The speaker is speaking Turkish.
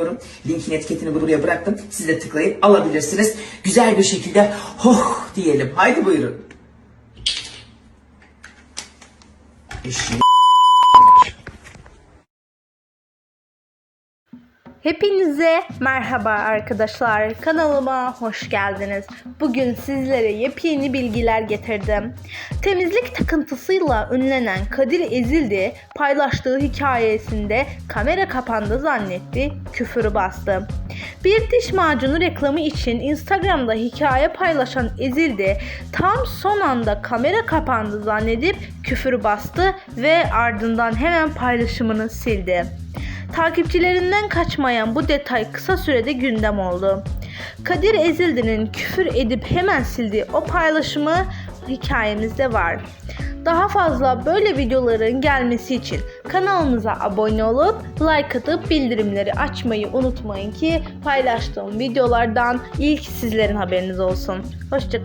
ediyorum. Linkin etiketini buraya bıraktım. Siz de tıklayıp alabilirsiniz. Güzel bir şekilde hoh diyelim. Haydi buyurun. Eşeği Hepinize merhaba arkadaşlar. Kanalıma hoş geldiniz. Bugün sizlere yepyeni bilgiler getirdim. Temizlik takıntısıyla ünlenen Kadir Ezildi paylaştığı hikayesinde kamera kapandı zannetti, küfürü bastı. Bir diş macunu reklamı için Instagram'da hikaye paylaşan Ezildi tam son anda kamera kapandı zannedip küfürü bastı ve ardından hemen paylaşımını sildi. Takipçilerinden kaçmayan bu detay kısa sürede gündem oldu. Kadir Ezildi'nin küfür edip hemen sildiği o paylaşımı hikayemizde var. Daha fazla böyle videoların gelmesi için kanalımıza abone olup like atıp bildirimleri açmayı unutmayın ki paylaştığım videolardan ilk sizlerin haberiniz olsun. Hoşçakalın.